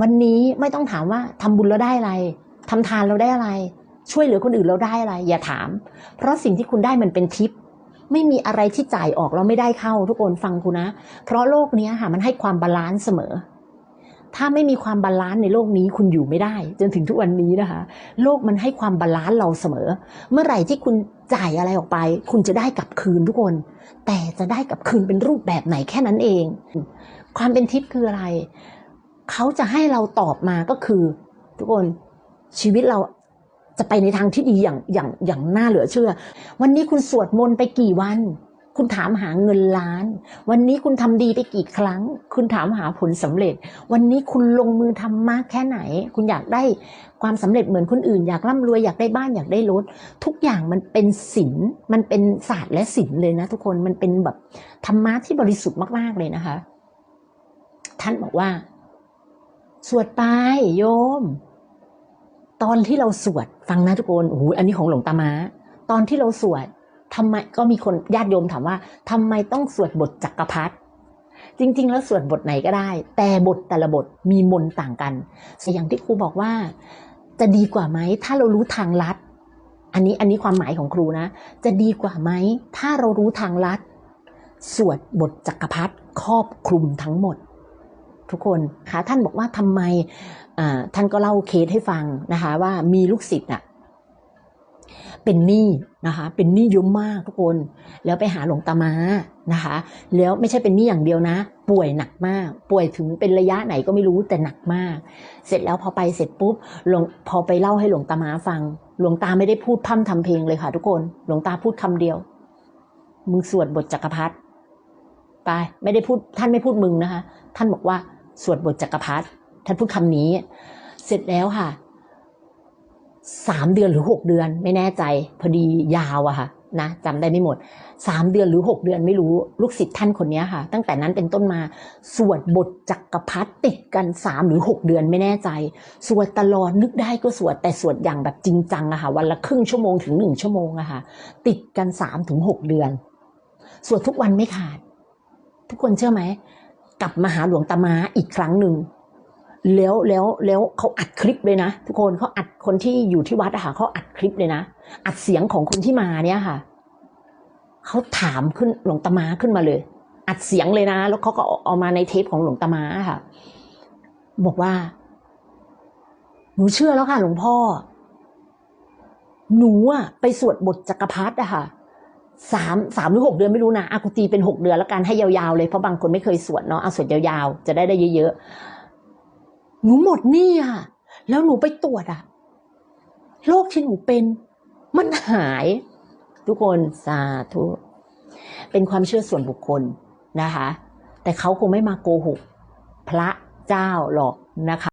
วันนี้ไม่ต้องถามว่าทำบุญเราได้อะไรทำทานเราได้อะไร ช่วยเหลือคนอื่นเราได้อะไร อย่าถาม เพราะสิ่งที่คุณได้มันเป็นทิป ไม่มีอะไรที่จ่ายออกแล้วไม่ได้เข้าทุกคนฟังคุณนะ เพราะโลกนี้ค่ะมันให้ความบาลานซ์เสมอ ถ้าไม่มีความบาลานซ์ในโลกนี้คุณอยู่ไม่ได้ จนถึงทุกวันนี้นะคะ โลกมันให้ความบาลานซ์เราเสมอ เมื่อไหร่ที่คุณจ่ายอะไรออกไป คุณจะได้กลับคืนทุกคน แต่จะได้กลับคืนเป็นรูปแบบไหนแค่นั้นเอง ความเป็นทิพย์คืออะไร เขาจะให้เราตอบมาก็คือ ทุกคนชีวิตเราจะไปในทางที่ดีอย่างอย่างอย่างน่าเหลือเชื่อ วันนี้คุณสวดมนต์ไปกี่วัน คุณถามหาเงินล้าน วันนี้คุณทำดีไปกี่ครั้ง คุณถามหาผลสำเร็จ วันนี้คุณลงมือทำมากแค่ไหน คุณอยากได้ความสำเร็จเหมือนคนอื่น อยากร่ำรวยอยากได้บ้านอยากได้รถทุกอย่างมันเป็นศิล์มันเป็นศาสตร์และศิลป์เลยนะ ทุกคนมันเป็นแบบธรรมะที่บริสุทธิ์มากๆเลยนะคะ ท่านบอกว่า สวดไปโยม ตอนที่เราสวดฟังนะทุกคนโอ้โหอันนี้ของหลวงตามาตอนที่เราสวดทำไมก็มีคนญาติโยมถามว่าทำไมต้องสวดบทจักรพรรดิจริง ๆ แล้วสวดบทไหนก็ได้ แต่บทแต่ละบทมีมนต์ต่างกันอย่างที่ครูบอกว่า จะดีกว่าไหมถ้าเรารู้ทางลัด อันนี้อันนี้ความหมายของครูนะ จะดีกว่าไหมถ้าเรารู้ทางลัด สวดบทจักรพรรดิครอบคลุมทั้งหมด ทุกคนคะท่านบอกว่าทำไมท่านก็เล่าเคสให้ฟังนะคะ ว่ามีลูกศิษย์อะเป็นหนี้นะคะ เป็นหนี้เยอะมากทุกคน แล้วไปหาหลวงตามานะคะ แล้วไม่ใช่เป็นหนี้อย่างเดียวนะ ป่วยหนักมาก ป่วยถึงเป็นระยะไหนก็ไม่รู้แต่หนักมาก เสร็จแล้วพอไปเสร็จปุ๊บหลวงพอไปเล่าให้หลวงตามาฟัง หลวงตาไม่ได้พูดพร่ำทำเพลงเลยค่ะ ทุกคน หลวงตาพูดคำเดียว มึงสวดบทจักรพรรดิ ไปไม่ได้พูดท่านไม่พูดมึงนะคะ ท่านบอกว่าสวดบทจักรพรรดิท่านพูดคำนี้ เสร็จแล้วค่ะสามเดือนหรือหกเดือน ไม่แน่ใจ พอดียาวอะค่ะนะจำได้ไม่หมดสามเดือนหรือหกเดือนไม่รู้ลูกศิษย์ท่านคนนี้ค่ะ ตั้งแต่นั้นเป็นต้นมา สวดบทจักรพรรดิติดกันสามหรือหกเดือนไม่แน่ใจ สวดตลอดนึกได้ก็สวดแต่สวดอย่างแบบจริงจังอะค่ะ วันละครึ่งชั่วโมงถึงหนึ่งชั่วโมงอะค่ะ ติดกันสามถึงหกเดือน สวดทุกวันไม่ขาด ทุกคนเชื่อไหม กลับมาหาหลวงตามาอีกครั้งหนึ่งแล้วแล้วแล้วเขาอัดคลิปเลยนะ ทุกคนเขาอัดคนที่อยู่ที่วัดอะค่ะเขาอัดคลิปเลยนะ อัดเสียงของคนที่มาเนี่ยค่ะเขาถามขึ้นหลวงตามาขึ้นมาเลย อัดเสียงเลยนะ แล้วเขาก็เอามาในเทปของหลวงตามาค่ะ บอกว่า หนูเชื่อแล้วค่ะ หลวงพ่อ หนูอะไปสวดบทจักรพรรดิอะค่ะ สามสามหรือหกเดือนไม่รู้นะอากุตีเป็นหกเดือนแล้วกันให้ยาวๆเลยเพราะบางคนไม่เคยสวดเนาะเอาสวดยาวๆ จะได้ได้เยอะๆหนูหมดหนี้อะ แล้วหนูไปตรวจอะโรคที่หนูเป็น มันหาย ทุกคนสาธุ เป็นความเชื่อส่วนบุคคลนะคะ แต่เขาคงไม่มาโกหก พระเจ้าหรอกนะคะ